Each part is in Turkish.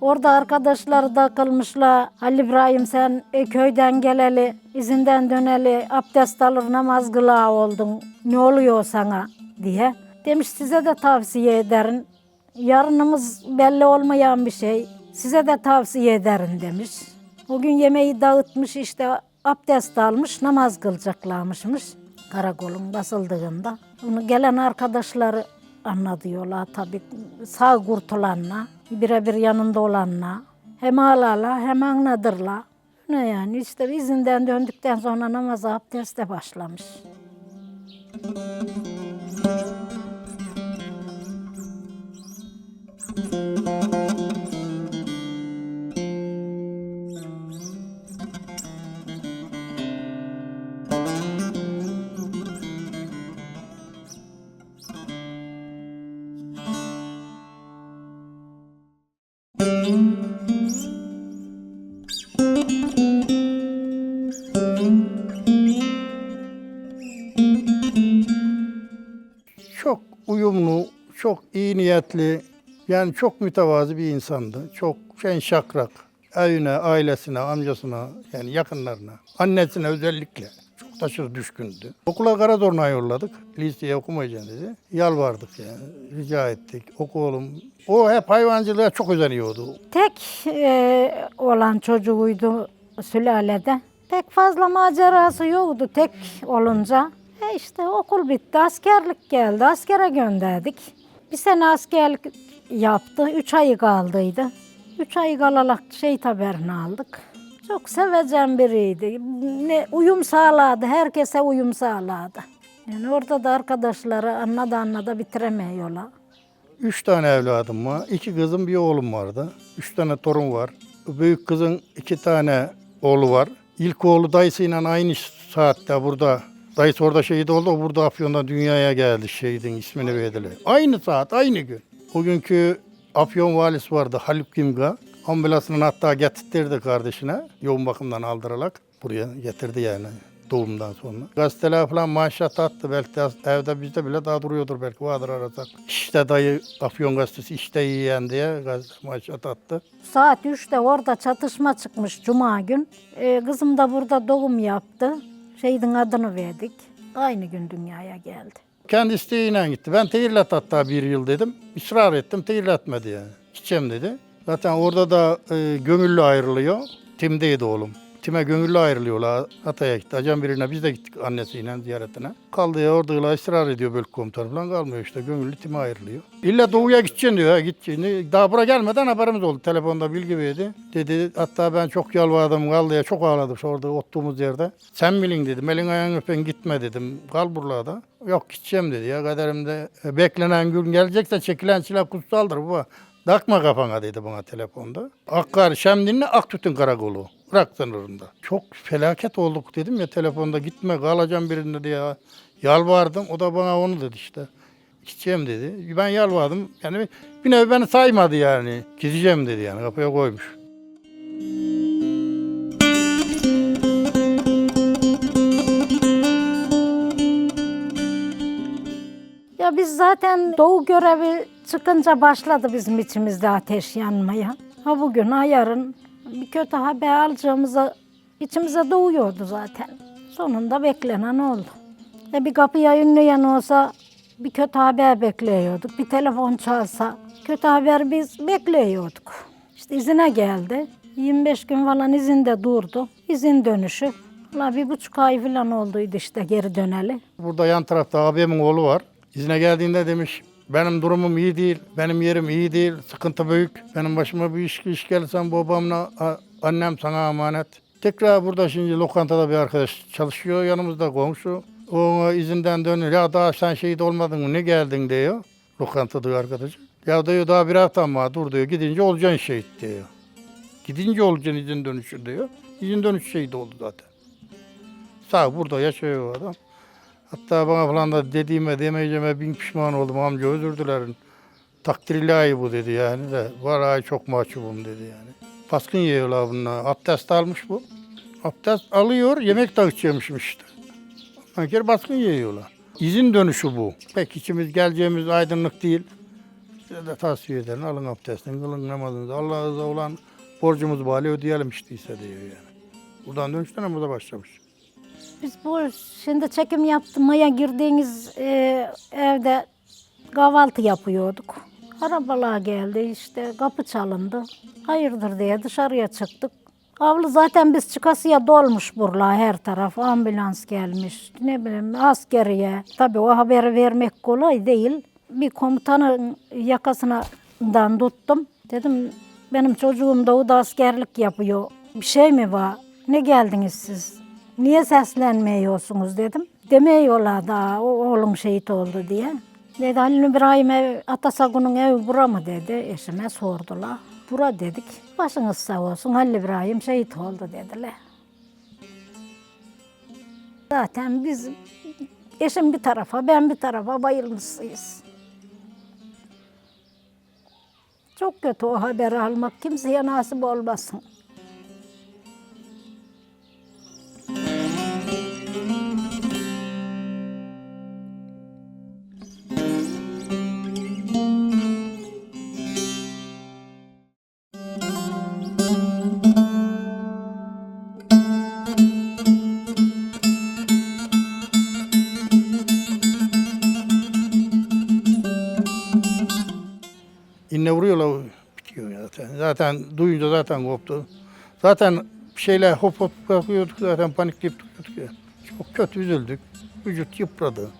Orada arkadaşları da kılmışlar. Ali İbrahim sen e, köyden geleli, izinden döneli, abdest alır namaz kılağı oldun. Ne oluyor sana diye. Demiş size de tavsiye ederim. Yarınımız belli olmayan bir şey. Size de tavsiye ederim demiş. Bugün yemeği dağıtmış işte abdest almış namaz kılacaklarmışmış karakolun basıldığında. Bunu gelen arkadaşları anlatıyorlar tabii sağ kurtulanla, birebir yanında olanla. Hem ağlarlar hem anladırlar. Ne yani işte izinden döndükten sonra namaza abdeste başlamış. Çok uyumlu, çok iyi niyetli, yani çok mütevazı bir insandı. Çok şen şakrak. Evine, ailesine, amcasına, yani yakınlarına, annesine özellikle taşır düşkündü. Okula Karadorn'a yolladık. Liseye okumayacaksın dedi. Yalvardık yani, rica ettik. Oku oğlum. O hep hayvancılığa çok özeniyordu. Tek e, olan çocuğuydu sülalede. Pek fazla macerası yoktu tek olunca. E işte okul bitti, askerlik geldi, askere gönderdik. Bir sene askerlik yaptı, üç ayı kaldıydı. Üç ayı kalarak şehit haberini aldık. Çok sevecen biriydi. Ne, uyum sağladı, herkese uyum sağladı. Yani orada da arkadaşları anladı anladı bitiremiyorlar. Üç tane evladım var. iki kızım bir oğlum vardı. Üç tane torun var. Büyük kızın iki tane oğlu var. İlk oğlu dayısıyla aynı saatte burada. Dayısı orada şehit oldu. O burada Afyon'da dünyaya geldi şehidin ismini verdiler. Aynı saat, aynı gün. O Afyon valisi vardı Haluk Kimga. Ambulansını hatta getirtirdi kardeşine. Yoğun bakımdan aldırarak buraya getirdi yani doğumdan sonra. Gazeteler falan manşet attı. Belki de evde bizde bile daha duruyordur belki vardır arasak. İşte dayı Afyon gazetesi işte yiyen diye gazete manşet attı. Saat 3'te orada çatışma çıkmış cuma gün. Ee, kızım da burada doğum yaptı. Şehidin adını verdik. Aynı gün dünyaya geldi. Kendi isteğiyle gitti. Ben teyirlet hatta bir yıl dedim. İsrar ettim teyirletmedi yani. Gideceğim dedi. Zaten orada da e, gönüllü ayrılıyor. Tim'deydi oğlum. Tim'e gönüllü ayrılıyorlar. Hatay'a gitti. Acan birine biz de gittik annesiyle ziyaretine. Kaldı ya orada ısrar ediyor bölük komutanı falan kalmıyor işte. Gönüllü Tim'e ayrılıyor. İlla doğuya gideceksin diyor. Ha, gideceksin. Daha buraya gelmeden haberimiz oldu. Telefonda bilgi verdi. Dedi hatta ben çok yalvardım kaldı ya çok ağladım orada oturduğumuz yerde. Sen bilin dedim. Elin ayağını öpen gitme dedim. Kal buralarda. Yok gideceğim dedi ya kaderimde. e, Beklenen gün gelecekse çekilen silah kutsaldır bu. Takma kafana dedi bana telefonda. Akkar Şemdinli Aktütün Karakolu. Irak sınırında. Çok felaket olduk dedim ya telefonda gitme kalacağım birinde diye yalvardım. O da bana onu dedi işte. Gideceğim dedi. Ben yalvardım. Yani bir nevi beni saymadı yani. Gideceğim dedi yani kapıya koymuş. Ya biz zaten doğu görevi çıkınca başladı bizim içimizde ateş yanmaya. Ha bugün ha yarın bir kötü haber alacağımıza içimize doğuyordu zaten. Sonunda beklenen oldu. E bir kapıya ünleyen olsa bir kötü haber bekliyorduk. Bir telefon çalsa kötü haber biz bekliyorduk. İşte izine geldi. 25 gün falan izinde durdu. İzin dönüşü. La bir buçuk ay falan olduydu işte geri döneli. Burada yan tarafta abimin oğlu var. İzine geldiğinde demiş benim durumum iyi değil, benim yerim iyi değil, sıkıntı büyük. Benim başıma bir iş, iş gelirse babamla annem sana emanet. Tekrar burada şimdi lokantada bir arkadaş çalışıyor yanımızda komşu. O izinden dönüyor. Ya daha sen şehit olmadın mı ne geldin diyor. Lokantada arkadaş. Ya diyor daha bir haftam var dur diyor. Gidince olacaksın şehit diyor. Gidince olacaksın izin dönüşü diyor. İzin dönüşü şehit oldu zaten. Sağ burada yaşıyor adam. Hatta bana falan da dediğime demeyeceğime bin pişman oldum amca özür dilerim. Takdir ilahi bu dedi yani de. Ay çok mahcubum dedi yani. Baskın yiyorlar bunlar. Abdest almış bu. Abdest alıyor yemek dağıtıyormuşum işte. Kere baskın yiyorlar. İzin dönüşü bu. Pek içimiz geleceğimiz aydınlık değil. Size de tavsiye ederim. Alın abdestini, kılın namazınızı. Allah'a olan borcumuz bari ödeyelim işteyse diyor yani. Buradan dönüşten burada başlamış. Biz bu şimdi çekim yaptırmaya girdiğiniz e, evde kahvaltı yapıyorduk. Arabalar geldi işte kapı çalındı. Hayırdır diye dışarıya çıktık. Avlu zaten biz çıkasıya dolmuş buralar her taraf. Ambulans gelmiş ne bileyim askeriye. Tabii o haberi vermek kolay değil. Bir komutanın yakasından tuttum. Dedim benim çocuğum da o da askerlik yapıyor. Bir şey mi var? Ne geldiniz siz? Niye seslenmiyorsunuz dedim. Demiyorlar o oğlum şehit oldu diye. Dedi Halil İbrahim ev, Atasagun'un evi bura mı dedi. Eşime sordular. Bura dedik. Başınız sağ olsun Halil İbrahim şehit oldu dediler. Zaten biz eşim bir tarafa ben bir tarafa bayılmışız. Çok kötü o haberi almak kimseye nasip olmasın. İnne vuruyorlar bitiyor zaten. Zaten duyunca zaten koptu. Zaten şeyler hop hop bakıyorduk zaten panikleyip duruyorduk ya. Çok kötü üzüldük. Vücut yıpradı.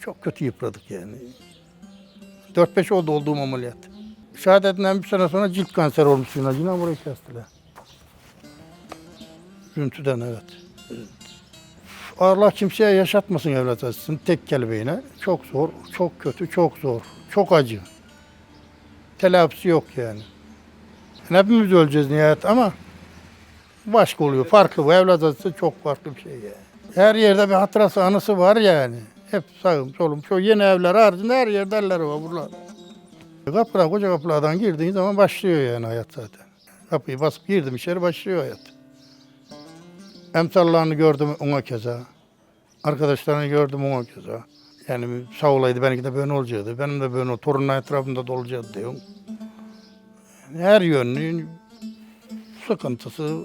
Çok kötü yıpradık yani. 4-5 oldu olduğum ameliyat. Şehadetinden bir sene sonra cilt kanseri olmuş yine. Yine burayı kestiler. Üzüntüden evet. Evet. Allah kimseye yaşatmasın evlat acısını tek kelimeyle. Çok zor, çok kötü, çok zor, çok acı telafisi yok yani. Yani hepimiz öleceğiz nihayet ama başka oluyor. Farklı bu. Evlat acısı çok farklı bir şey yani. Her yerde bir hatırası, anısı var yani. Hep sağım, solum. Şu yeni evler haricinde her yerde elleri var buralar. Kapıdan, koca kapılardan girdiğin zaman başlıyor yani hayat zaten. Kapıyı basıp girdim içeri başlıyor hayat. Emsallarını gördüm ona keza. Arkadaşlarını gördüm ona keza. Yani sağ olaydı benimki de böyle olacaktı. Benim de böyle torunlar etrafımda dolacaktı diyorum. Her yönlü sıkıntısı,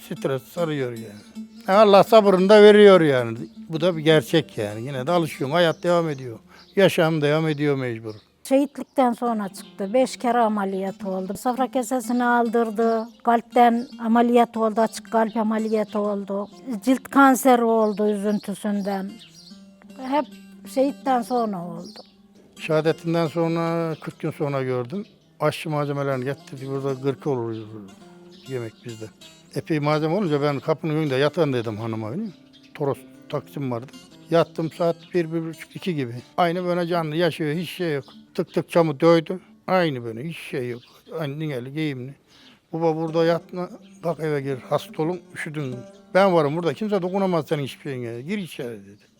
stres sarıyor yani. Allah sabrını da veriyor yani. Bu da bir gerçek yani. Yine de alışıyorum. Hayat devam ediyor. Yaşam devam ediyor mecbur. Şehitlikten sonra çıktı. Beş kere ameliyat oldu. Safra kesesini aldırdı. Kalpten ameliyat oldu. Açık kalp ameliyatı oldu. Cilt kanseri oldu üzüntüsünden. Hep şehitten sonra oldu. Şehadetinden sonra 40 gün sonra gördüm. Aşçı malzemelerini getirdik. Burada gırk olur yemek bizde. Epey malzeme olunca ben kapının önünde yatan dedim hanıma. öyle? Toros taksim vardı. Yattım saat bir, bir buçuk, iki gibi. Aynı böyle canlı yaşıyor, hiç şey yok. Tık tık camı dövdü. Aynı böyle, hiç şey yok. Aynı dingeli, giyimli. Baba burada yatma, kalk eve gir, hasta olun, üşüdün. Ben varım burada, kimse dokunamaz senin hiçbir şeyine. Gir içeri dedi.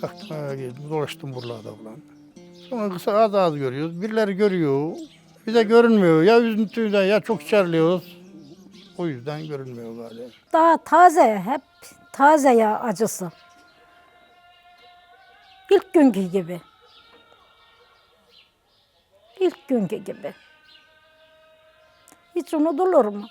Kalktım eve girdim, dolaştım buralarda falan. Sonra kısa az az görüyoruz. Birileri görüyor, bize görünmüyor. Ya üzüntüden ya çok içerliyoruz. O yüzden görünmüyor galiba. Daha taze, hep taze ya acısı. İlk günkü gibi. İlk günkü gibi. Hiç unutulur mu?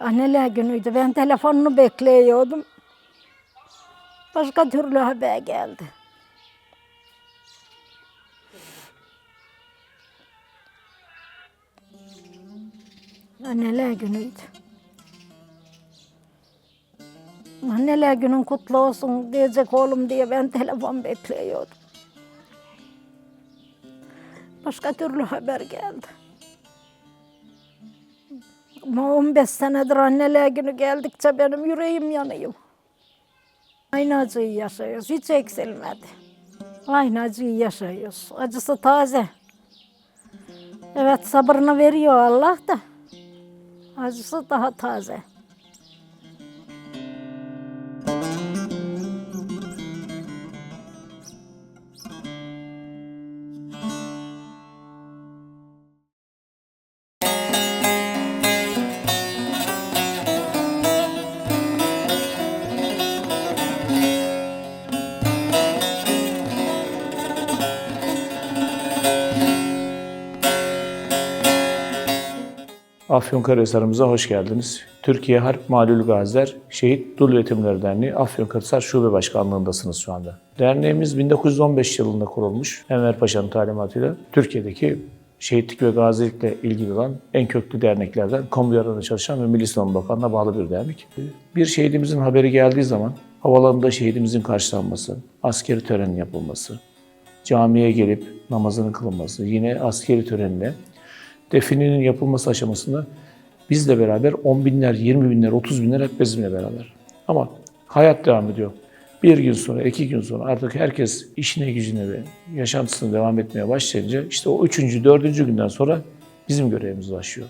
Anneler günüydü. Ben telefonunu bekliyordum. Başka türlü haber geldi. Anneler günüydü. Anneler günün kutlu olsun diyecek oğlum diye ben telefon bekliyordum. Başka türlü haber geldi. Ama 15 senedir anneler günü geldikçe benim yüreğim yanıyor. Aynı acıyı yaşıyoruz. Hiç eksilmedi. Aynı acıyı yaşıyoruz. Acısı taze. Evet sabrını veriyor Allah da. Acısı daha taze. Afyonkarahisar'ımıza hoş geldiniz. Türkiye Harp Malul Gaziler Şehit Dul Yetimler Derneği Afyonkarahisar Şube Başkanlığındasınız şu anda. Derneğimiz 1915 yılında kurulmuş. Enver Paşa'nın talimatıyla Türkiye'deki şehitlik ve gazilikle ilgili olan en köklü derneklerden, kamu yararına çalışan ve Milli Savunma Bakanlığı'na bağlı bir dernek. Bir şehidimizin haberi geldiği zaman havalarında şehidimizin karşılanması, askeri törenin yapılması, camiye gelip namazının kılınması, yine askeri törenle defininin yapılması aşamasında bizle beraber 10 binler, 20 binler, 30 binler hep bizimle beraber. Ama hayat devam ediyor. Bir gün sonra, iki gün sonra artık herkes işine gücüne ve yaşantısına devam etmeye başlayınca işte o üçüncü, dördüncü günden sonra bizim görevimiz başlıyor.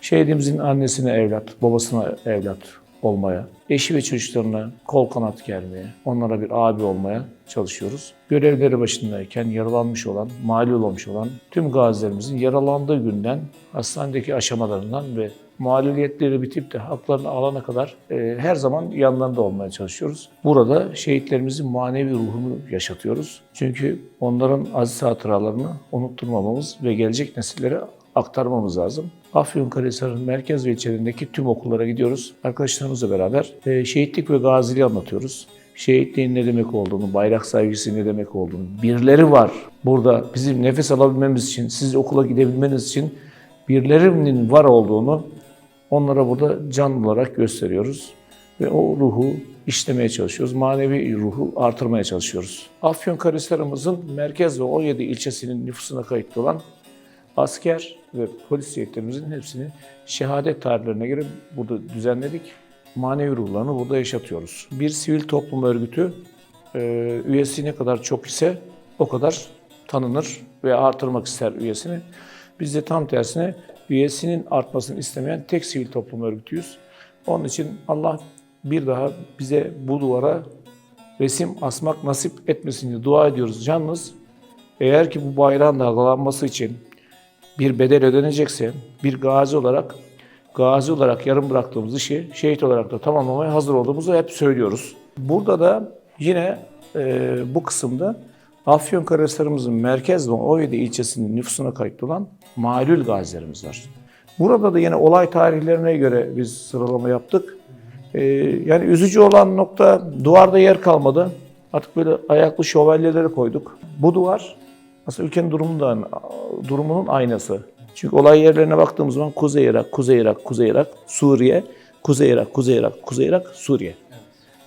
Şehidimizin annesine evlat, babasına evlat olmaya, eşi ve çocuklarına kol kanat germeye, onlara bir abi olmaya çalışıyoruz. Görevleri başındayken yaralanmış olan, mağlup olmuş olan tüm gazilerimizin yaralandığı günden hastanedeki aşamalarından ve mağluliyetleri bitip de haklarını alana kadar e, her zaman yanlarında olmaya çalışıyoruz. Burada şehitlerimizin manevi ruhunu yaşatıyoruz. Çünkü onların aziz hatıralarını unutturmamamız ve gelecek nesillere aktarmamız lazım. Afyonkarahisar'ın merkez ve ilçelerindeki tüm okullara gidiyoruz. Arkadaşlarımızla beraber e, şehitlik ve gaziliği anlatıyoruz. Şehitliğin ne demek olduğunu, bayrak saygısı ne demek olduğunu, birileri var burada bizim nefes alabilmemiz için, siz okula gidebilmeniz için birilerinin var olduğunu onlara burada can olarak gösteriyoruz. Ve o ruhu işlemeye çalışıyoruz. Manevi ruhu artırmaya çalışıyoruz. Afyonkarahisar'ımızın merkez ve 17 ilçesinin nüfusuna kayıtlı olan asker ve polis şehitlerimizin hepsini şehadet tarihlerine göre burada düzenledik. Manevi ruhlarını burada yaşatıyoruz. Bir sivil toplum örgütü e, üyesi ne kadar çok ise o kadar tanınır ve artırmak ister üyesini. Biz de tam tersine üyesinin artmasını istemeyen tek sivil toplum örgütüyüz. Onun için Allah bir daha bize bu duvara resim asmak nasip etmesin diye dua ediyoruz. Yalnız eğer ki bu bayrağın dalgalanması için bir bedel ödenecekse bir gazi olarak gazi olarak yarım bıraktığımız işi şehit olarak da tamamlamaya hazır olduğumuzu hep söylüyoruz. Burada da yine e, bu kısımda Afyonkarahisar'ımızın merkez ve 17 ilçesinin nüfusuna kayıtlı olan malul gazilerimiz var. Burada da yine olay tarihlerine göre biz sıralama yaptık. E, yani üzücü olan nokta duvarda yer kalmadı. Artık böyle ayaklı şövalyeleri koyduk. Bu duvar aslında ülkenin durumundan, durumunun aynası. Çünkü olay yerlerine baktığımız zaman Kuzey Irak, Kuzey Irak, Kuzey Irak, Suriye, Kuzey Irak, Kuzey Irak, Kuzey Irak, Suriye.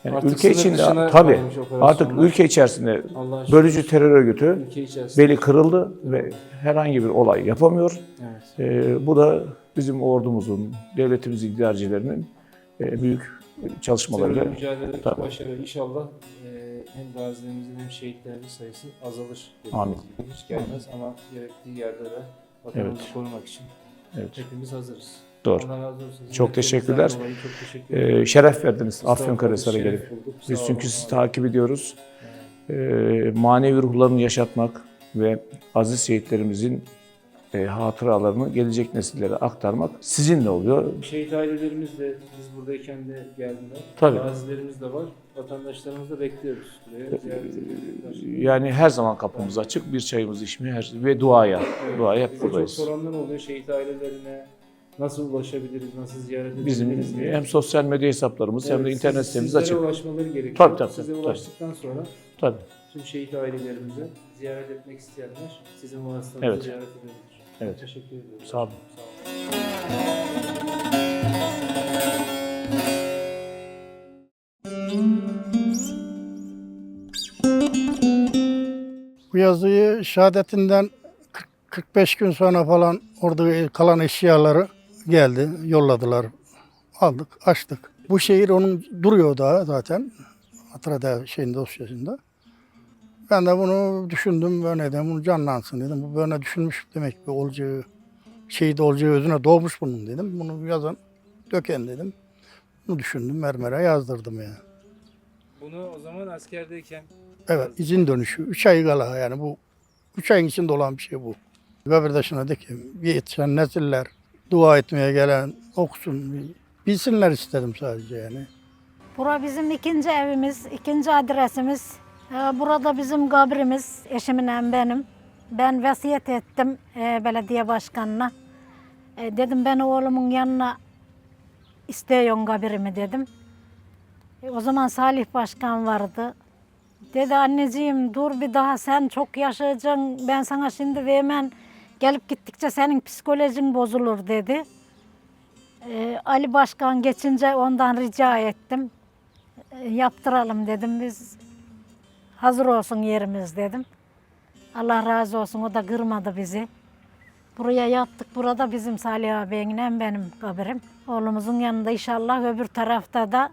Yani Artık ülke içinde operasyonlar. artık ülke içerisinde bölücü terör örgütü beli kırıldı ve herhangi bir olay yapamıyor. Evet. Ee, bu da bizim ordumuzun, devletimizin idarecilerinin e, büyük çalışmalarıyla Tabii. başarı inşallah e, hem gazilerimizin hem şehitlerimizin sayısı azalır. Amin. dediğimiz gibi. Hiç gelmez ama gerektiği yerde de vatanımızı Evet. korumak için Evet. hepimiz hazırız. Doğru. Allah razı olsun. Sizin Çok teşekkürler. dolayı Çok teşekkür ederim. Ee, şeref verdiniz Afyonkarahisar'a şeref gelip. Biz çünkü sizi var olun. takip ediyoruz. Ee, manevi ruhlarını yaşatmak ve aziz şehitlerimizin e, hatıralarını gelecek nesillere aktarmak sizinle oluyor. Şehit ailelerimiz de biz buradayken de geldiler. Tabii. Gazilerimiz de var. Vatandaşlarımızı da bekliyoruz. Buraya ziyaret edebilirler. Yani her zaman kapımız açık. Bir çayımızı içmeye her ve duaya. Duaya hep Bize çok buradayız. soranlar oluyor şehit ailelerine. Nasıl ulaşabiliriz, nasıl ziyaret edebiliriz Bizim diye. hem sosyal medya hesaplarımız hem de Evet, internet sitemiz sizlere açık. ulaşmaları gerekiyor. Tabii, tabii, Size tabii. ulaştıktan sonra Tabii. tüm şehit ailelerimize ziyaret etmek isteyenler sizin vasıtanızı Evet. ziyaret edebilir. Evet. Teşekkür ediyorum. Sağ olun. Sağ olun. Bu yazıyı şehadetinden 40 45 gün sonra falan orada kalan eşyaları geldi, yolladılar. Aldık, açtık. Bu şehir onun duruyor daha zaten. Hatırada şeyin dosyasında. Ben de bunu düşündüm böyle dedim, bunu canlansın dedim. Bu böyle düşünmüş demek ki olacağı, şehit olacağı özüne doğmuş bunun dedim. Bunu yazan, döken dedim. Bunu düşündüm, mermere yazdırdım yani. Bunu o zaman askerdeyken Evet, izin dönüşü. Üç ay kala yani bu. Üç ayın içinde olan bir şey bu. Kabirdaşına de ki yetişen nesiller dua etmeye gelen okusun. Bilsinler istedim sadece yani. Bura bizim ikinci evimiz, ikinci adresimiz. Ee, Burada bizim kabrimiz, eşimin hem benim. Ben vasiyet ettim e, belediye başkanına. E, dedim ben oğlumun yanına istiyorum kabirimi dedim. E, o zaman Salih Başkan vardı. Dedi anneciğim dur bir daha sen çok yaşayacaksın. Ben sana şimdi vermem. Gelip gittikçe senin psikolojin bozulur dedi. E, Ali Başkan geçince ondan rica ettim. Yaptıralım dedim biz. Hazır olsun yerimiz dedim. Allah razı olsun o da kırmadı bizi. Buraya yattık. Burada bizim Salih ağabeyin hem benim kabrim. Oğlumuzun yanında inşallah öbür tarafta da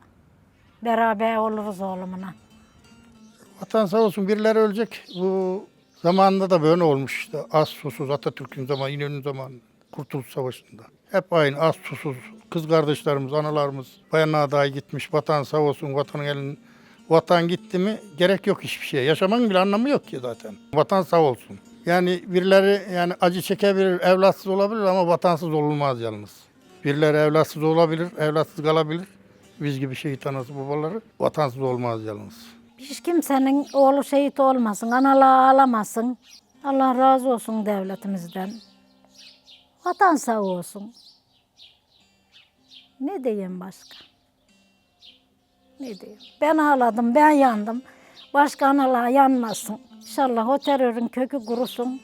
beraber oluruz oğlumla. Vatan sağ olsun birileri ölecek. Bu zamanında da böyle olmuş işte. Az susuz Atatürk'ün zamanı, İnönü'nün zamanı. Kurtuluş Savaşı'nda. Hep aynı az susuz. Kız kardeşlerimiz, analarımız bayanlığa dahi gitmiş. Vatan sağ olsun, vatanın elin. Vatan gitti mi gerek yok hiçbir şeye. Yaşamanın bile anlamı yok ki zaten. Vatan sağ olsun. Yani birileri yani acı çekebilir, evlatsız olabilir ama vatansız olunmaz yalnız. Birileri evlatsız olabilir, evlatsız kalabilir. Biz gibi şehit anası babaları vatansız olmaz yalnız. Hiç kimsenin oğlu şehit olmasın, analığı ağlamasın. Allah razı olsun devletimizden. Vatan sağ olsun. Ne diyeyim başka? Ne diyeyim? Ben ağladım, ben yandım. Başka analığa yanmasın. İnşallah o terörün kökü kurusun.